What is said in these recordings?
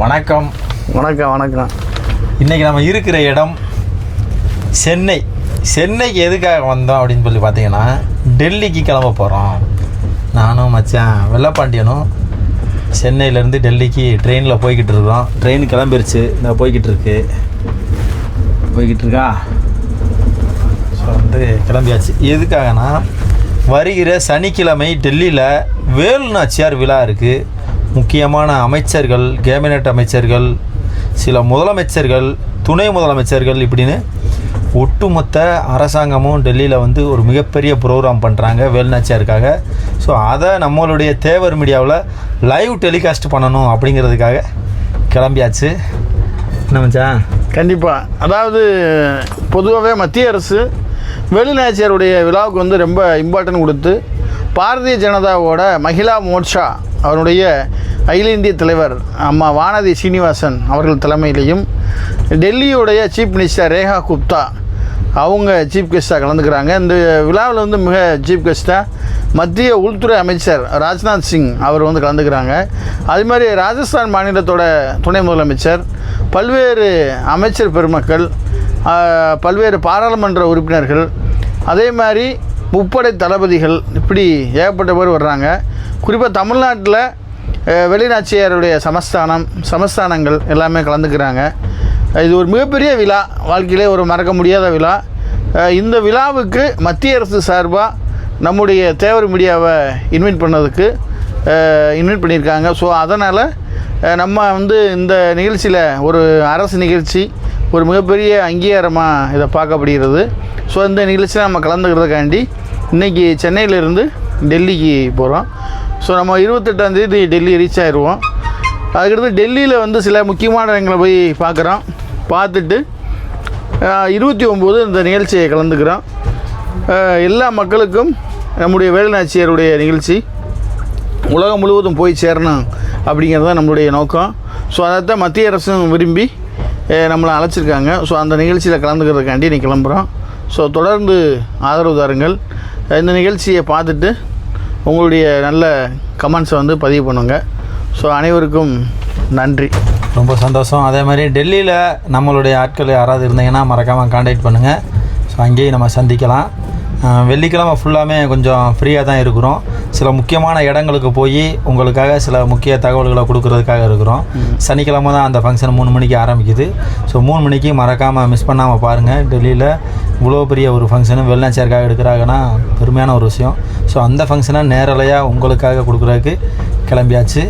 வணக்கம். வணக்கம் வணக்கம். இன்னைக்கு நம்ம இருக்கிற இடம் சென்னை. சென்னைக்கு எதுக்காக வந்தோம் அப்படின்னு சொல்லி பார்த்தீங்கன்னா டெல்லிக்கு கிளம்ப போகிறோம் நானும் மச்சான் வெள்ளப்பாண்டியனும் சென்னையிலேருந்து டெல்லிக்கு ட்ரெயினில் போய்கிட்டு இருக்கோம். ட்ரெயின் கிளம்பிருச்சு. இந்த போய்கிட்டு இருக்கு. போய்கிட்டு இருக்கா? ஸோ வந்து கிளம்பியாச்சு. எதுக்காகனா வருகிற சனிக்கிழமை டெல்லியில் வேலு நாச்சியார் விழா இருக்குது முக்கியமான அமைச்சர்கள் கேபினட் அமைச்சர்கள் சில முதலமைச்சர்கள் துணை முதலமைச்சர்கள் இப்படின்னு ஒட்டுமொத்த அரசாங்கமும் டெல்லியில் வந்து ஒரு மிகப்பெரிய ப்ரோக்ராம் பண்ணுறாங்க வேலுநாச்சியாருக்காக ஸோ அதை நம்மளுடைய தேவர் மீடியாவில் லைவ் டெலிகாஸ்ட் பண்ணணும் அப்படிங்கிறதுக்காக கிளம்பியாச்சு. என்ன கண்டிப்பாக அதாவது பொதுவாகவே மத்திய அரசு வெளிநாச்சியாருடைய விழாவுக்கு வந்து ரொம்ப இம்பார்ட்டன்ட் கொடுத்து பாரதிய ஜனதாவோட மகிழா மோர்ச்சா அவருடைய அகில இந்திய தலைவர் அம்மா வானதி சீனிவாசன் அவர்கள் தலைமையிலையும் டெல்லியுடைய சீஃப் மினிஸ்டர் ரேகா குப்தா அவங்க சீஃப் கெஸ்ட்டாக கலந்துக்கிறாங்க. இந்த விழாவில் வந்து மிக சீஃப் கெஸ்ட்டாக மத்திய உள்துறை அமைச்சர் ராஜ்நாத் சிங் அவர் வந்து கலந்துக்கிறாங்க. அது மாதிரி ராஜஸ்தான் மாநிலத்தோட துணை முதலமைச்சர் பல்வேறு அமைச்சர் பெருமக்கள் பல்வேறு பாராளுமன்ற உறுப்பினர்கள் அதே மாதிரி முப்படை தளபதிகள் இப்படி ஏகப்பட்ட பேர் வர்றாங்க. குறிப்பாக தமிழ்நாட்டில் வெளிநாச்சியாருடைய சமஸ்தானம் சமஸ்தானங்கள் எல்லாமே கலந்துக்கிறாங்க. இது ஒரு மிகப்பெரிய விழா. வாழ்க்கையிலே ஒரு மறக்க முடியாத விழா. இந்த விழாவுக்கு மத்திய அரசு சார்பாக நம்முடைய தேவர் மீடியாவை இன்வைட் பண்ணதுக்கு இன்வைட் பண்ணியிருக்காங்க. ஸோ அதனால் நம்ம வந்து இந்த நிகழ்ச்சியில் ஒரு அரசு நிகழ்ச்சி ஒரு மிகப்பெரிய அங்கீகாரமாக இதை பார்க்கப்படுகிறது. ஸோ இந்த நிகழ்ச்சியில் நம்ம கலந்துக்கிறதுக்காண்டி இன்றைக்கி சென்னையிலேருந்து டெல்லிக்கு போகிறோம் ஸோ நம்ம இருபத்தெட்டாம் தேதி டெல்லி ரீச் ஆயிடுவோம் அதுக்கடுத்து டெல்லியில் வந்து சில முக்கியமான இடங்களை போய் பார்க்குறோம். பார்த்துட்டு இருபத்தி ஒம்பது இந்த நிகழ்ச்சியை கலந்துக்கிறோம். எல்லா மக்களுக்கும் நம்முடைய வேலுநாச்சியருடைய நிகழ்ச்சி உலகம் முழுவதும் போய் சேரணும் அப்படிங்கிறது தான் நம்மளுடைய நோக்கம். ஸோ அதைத்தான் மத்திய அரசும் விரும்பி நம்மளை அழைச்சிருக்காங்க. ஸோ அந்த நிகழ்ச்சியில் கலந்துக்கிறதுக்காண்டி நீ கிளம்புறோம். ஸோ தொடர்ந்து ஆதரவு தாருங்கள். இந்த நிகழ்ச்சியை பார்த்துட்டு உங்களுடைய நல்ல கமெண்ட்ஸை வந்து பதிவு பண்ணுங்க. ஸோ அனைவருக்கும் நன்றி. ரொம்ப சந்தோஷம். அதே மாதிரி டெல்லியில் நம்மளுடைய ஆட்கள் யாராவது இருந்தீங்கன்னா மறக்காமல் காண்டாக்ட் பண்ணுங்கள் ஸோ அங்கேயும் நம்ம சந்திக்கலாம். வெள்ளிக்கிழமை ஃபுல்லாமே கொஞ்சம் ஃப்ரீயாக தான் இருக்கிறோம். சில முக்கியமான இடங்களுக்கு போய் உங்களுக்காக சில முக்கிய தகவல்களை கொடுக்கறதுக்காக இருக்கிறோம். சனிக்கிழமை தான் அந்த ஃபங்க்ஷன் மூணு மணிக்கு ஆரம்பிக்குது. ஸோ மூணு மணிக்கு மறக்காமல் மிஸ் பண்ணாமல் பாருங்கள் டெல்லியில் இவ்வளோ பெரிய ஒரு ஃபங்க்ஷனு வெளிநாச்சியாருக்காக எடுக்கிறாங்கன்னா பெருமையான ஒரு விஷயம். ஸோ அந்த ஃபங்க்ஷனை நேரலையாக உங்களுக்காக கொடுக்குறதுக்கு கிளம்பியாச்சு.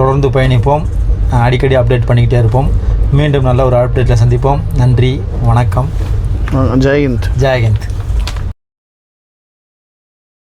தொடர்ந்து பயணிப்போம். அடிக்கடி அப்டேட் பண்ணிக்கிட்டே இருப்போம். மீண்டும் நல்ல ஒரு அப்டேட்டில் சந்திப்போம். நன்றி. வணக்கம். ஜெயஹிந்த். ஜெயஹிந்த்.